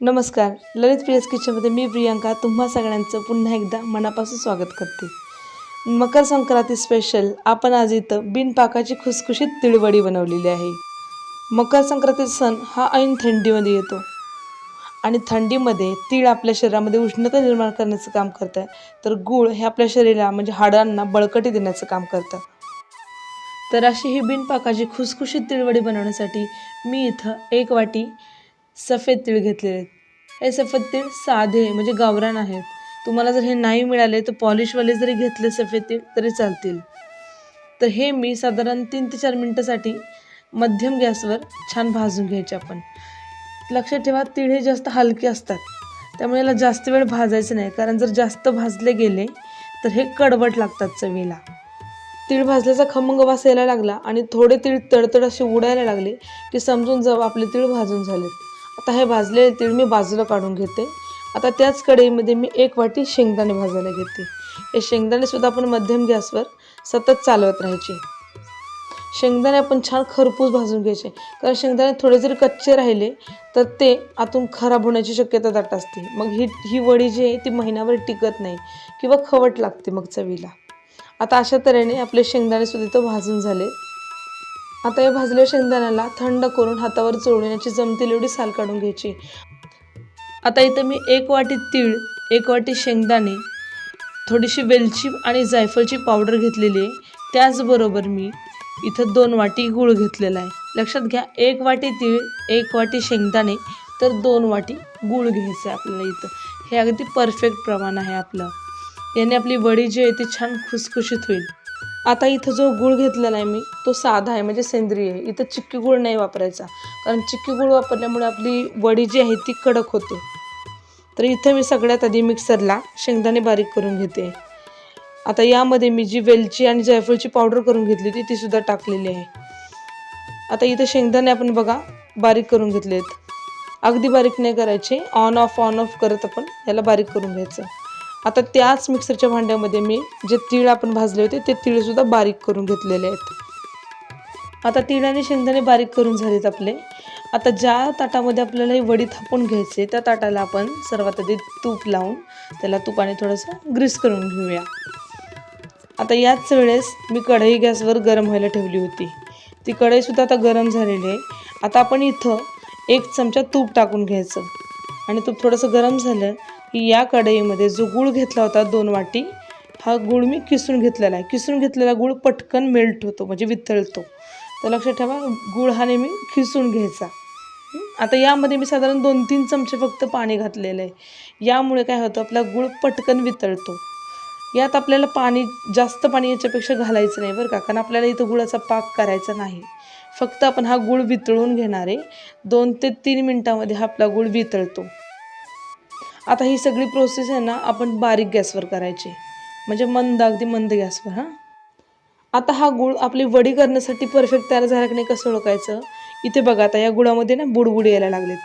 नमस्कार. ललित प्रियस किचनमध्ये मी प्रियांका तुम्हा सगळ्यांचं पुन्हा एकदा मनापासून स्वागत करते. मकर संक्रांती स्पेशल आपण आज इथं बिनपाकाची खुसखुशीत तिळवडी बनवलेली आहे. मकर संक्रांती सण हा ऐन थंडीमध्ये येतो. आणि थंडीमध्ये तीळ आपल्या शरीरामध्ये उष्णता निर्माण करण्याचं काम करतं. तर गूळ हे आपल्या शरीराला म्हणजे हाडांना बळकटी देण्याचं काम करतं. तर अशी ही बिनपाकाची खुसखुशीत तिळवडी बनवण्यासाठी मी इथं एक वाटी सफेद तीळ घेतलेले आहेत. हे सफेद तीळ साधे म्हणजे गावरान आहेत. तुम्हाला जर हे नाही मिळाले तर पॉलिशवाले जरी घेतले सफेद तीळ तरी चालतील. तर हे मी साधारण तीन ते चार मिनटासाठी मध्यम गॅसवर छान भाजून घ्यायचे आपण. लक्षात ठेवा तीळ हे जास्त हलके असतात. त्यामुळे याला जास्त वेळ भाजायचं नाही. कारण जर जास्त भाजले गेले तर हे कडवट लागतात चवीला. तीळ भाजल्याचा खमंग वास यायला लागला आणि थोडे तीळ तडतड असे उडायला लागले की समजून जावं आपले तीळ भाजून झालेत. आता हे भाजलेले तीळ मी बाजूला काढून घेते. आता त्याच कढईमध्ये मी एक वाटी शेंगदाणे भाजायला घेते. हे शेंगदाणे सुद्धा आपण मध्यम गॅसवर सतत चालवत राहायचे. शेंगदाणे आपण छान खरपूस भाजून घ्यायचे. कारण शेंगदाणे थोडे जरी कच्चे राहिले तर ते आतून खराब होण्याची शक्यता दाट असते. मग ही ही वडी जी आहे ती महिन्यावर टिकत नाही किंवा खवट लागते मग चवीला. आता अशा तऱ्हेने आपले शेंगदाणे सुद्धा इथं भाजून झाले. आता या भाजल्या शेंगदाण्याला थंड करून हातावर चोळण्याची जमतील एवढी साल काढून घ्यायची. आता इथं मी एक वाटी तीळ एक वाटी शेंगदाणे थोडीशी वेलची आणि जायफळची पावडर घेतलेली आहे. त्याचबरोबर मी इथं दोन वाटी गूळ घेतलेला आहे. लक्षात घ्या एक वाटी तीळ एक वाटी शेंगदाणे तर दोन वाटी गूळ घ्यायचं आहे आपल्याला इथं. हे अगदी परफेक्ट प्रमाण आहे आपलं. याने आपली वडी जी आहे ती छान खुसखुशीत होईल. आता इथं जो गूळ घेतलेला आहे मी तो साधा आहे म्हणजे सेंद्रिय आहे. इथं चिक्की गूळ नाही वापरायचा. कारण चिक्की गूळ वापरल्यामुळे आपली वडी जी आहे ती कडक होते. तर इथं मी सगळ्यात आधी मिक्सरला शेंगदाणे बारीक करून घेते. आता यामध्ये मी जी वेलची आणि जायफळची पावडर करून घेतली होती ती सुद्धा टाकलेली आहे. आता इथं शेंगदाणे आपण बघा बारीक करून घेतलेत. अगदी बारीक नाही करायचे. ऑन ऑफ ऑन ऑफ करत आपण याला बारीक करून घ्यायचं. आता त्याच मिक्सरच्या भांड्यामध्ये मी जे तीळ आपण भाजले होते ते तीळसुद्धा बारीक करून घेतलेले आहेत. आता तीळ आणि शेंगदाणे बारीक करून झालेत आपले. आता ज्या ताटामध्ये आपल्याला ही वडी थापून घ्यायची त्या ताटाला आपण सर्वात आधी तूप लावून त्याला तुपाने थोडंसं ग्रीस करून घेऊया. आता याच वेळेस मी कढई गॅसवर गरम व्हायला ठेवली होती. ती कढईसुद्धा आता गरम झालेली आहे. आता आपण इथं एक चमचा तूप टाकून घ्यायचं. आणि तूप थोडंसं गरम झालं या कढईमध्ये जो गूळ घेतला होता दोन वाटी हा गूळ मी किसून घेतलेला आहे. किसून घेतलेला गूळ पटकन मेल्ट होतो म्हणजे वितळतो. तर लक्षात ठेवा गूळ हा नेहमी खिसून घ्यायचा. आता यामध्ये मी साधारण दोन तीन चमचे फक्त पाणी घातलेलं आहे. यामुळे काय होतं आपला गूळ पटकन वितळतो. यात आपल्याला पाणी जास्त पाणी याच्यापेक्षा घालायचं नाही बरं का कारण आपल्याला इथं गुळाचा पाक करायचा नाही. फक्त आपण हा गूळ वितळून घेणार आहे दोन ते तीन मिनटामध्ये हा आपला गूळ वितळतो. आता ही सगळी प्रोसेस आहे ना आपण बारीक गॅसवर करायची. म्हणजे मंद अगदी मंद गॅसवर हां? आता हा गूळ आपली वडी करण्यासाठी परफेक्ट तयार झाला की नाही कसं ओळखायचं? इथे बघा आता या गुळामध्ये ना बुडबुडे यायला लागलेत.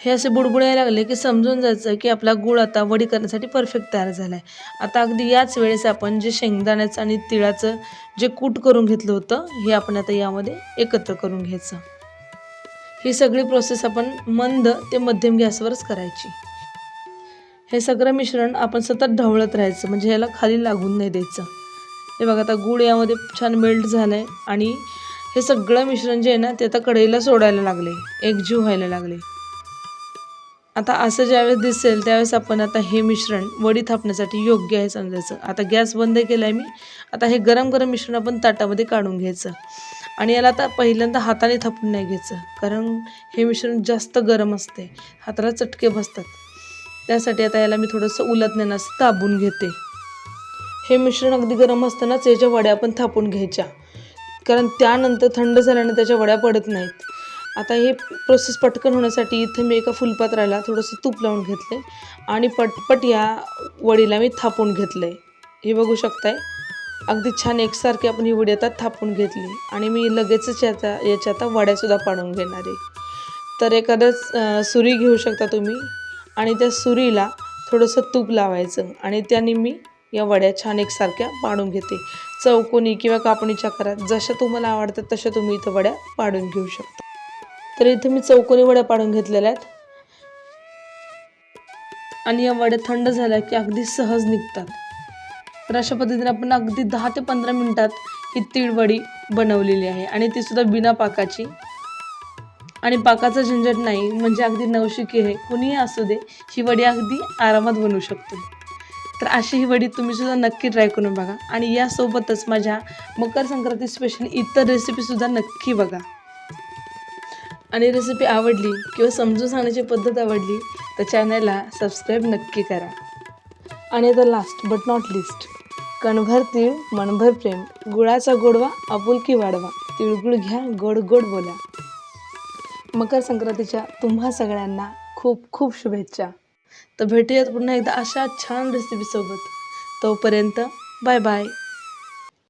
हे असे बुडबुडे यायला लागले की समजून जायचं की आपला गूळ आता वडी करण्यासाठी परफेक्ट तयार झाला आहे आता अगदी याच वेळेस आपण जे शेंगदाण्याचं आणि तिळाचं जे कूट करून घेतलं होतं हे आपण आता यामध्ये एकत्र करून घ्यायचं. ही सगळी प्रोसेस आपण मंद ते मध्यम गॅसवरच करायची. हे सगळं मिश्रण आपण सतत ढवळत राहायचं. म्हणजे ह्याला खाली लागून नाही द्यायचं. हे बघा आता गूळ यामध्ये छान मेल्ट झालं आहे आणि हे सगळं मिश्रण जे आहे ना ते आता कढईला सोडायला लागले. एकजीव व्हायला लागले. आता असं ज्यावेळेस दिसेल त्यावेळेस आपण आता हे मिश्रण वडी थापण्यासाठी योग्य आहे समजायचं. आता गॅस बंद केला आहे मी. आता हे गरम गरम मिश्रण आपण ताटामध्ये काढून घ्यायचं. आणि याला आता पहिल्यांदा हाताने थापून नाही घ्यायचं. कारण हे मिश्रण जास्त गरम असते. हाताला चटके बसतात. त्यासाठी आता याला मी थोडंसं उलटण्यानं असं दाबून घेते. हे मिश्रण अगदी गरम असतानाच याच्या वड्या आपण थापून घ्यायच्या. कारण त्यानंतर थंड झाल्याने त्याच्या वड्या पडत नाहीत. आता हे प्रोसेस पटकन होण्यासाठी इथं मी एका फुलपात्राला थोडंसं तूप लावून घेतले आणि पटपट या वडीला मी थापून घेतलं आहे हे बघू शकताय. अगदी छान एकसारखी आपण ही वडी आता थापून घेतली आणि मी लगेचच याचा याच्या आता वड्यासुद्धा पाडून घेणार आहे. तर एखादं सुरी घेऊ शकता तुम्ही. आणि त्या सुरीला थोडंसं तूप लावायचं आणि त्याने मी या वड्या छान एकसारख्या पाडून घेते. चौकोनी किंवा कापणीच्या आकारात जशा तुम्हाला आवडतात तशा तुम्ही इथं वड्या पाडून घेऊ शकता. तर इथे मी चौकोनी वड्या पाडून घेतलेल्या आहेत. आणि या वड्या थंड झाल्या की अगदी सहज निघतात. तर अशा पद्धतीने आपण अगदी दहा ते पंधरा मिनटात ही तिळवडी बनवलेली आहे आणि ती सुद्धा बिना पाकाची आणि पाकाचं झंझट नाही म्हणजे अगदी नवशिकी आहे. कुणीही असू दे ही वडी अगदी आरामात बनवू शकतो. तर अशी ही वडी तुम्हीसुद्धा नक्की ट्राय करून बघा. आणि यासोबतच माझ्या मकर संक्रांती स्पेशल इतर रेसिपीसुद्धा नक्की बघा. आणि रेसिपी आवडली किंवा समजून सांगण्याची पद्धत आवडली तर चॅनलला सबस्क्राईब नक्की करा. आणि आता लास्ट बट नॉट लिस्ट कणभर तीळ मनभर प्रेम गुळाचा गोडवा आपुलकी वाढवा. तिळगुळ घ्या गोड गोड बोला. मकर संक्रांतीच्या तुम्हा सगळ्यांना खूप खूप शुभेच्छा. तर भेटूयात पुन्हा एकदा अशा छान रेसिपीसोबत तोपर्यंत बाय बाय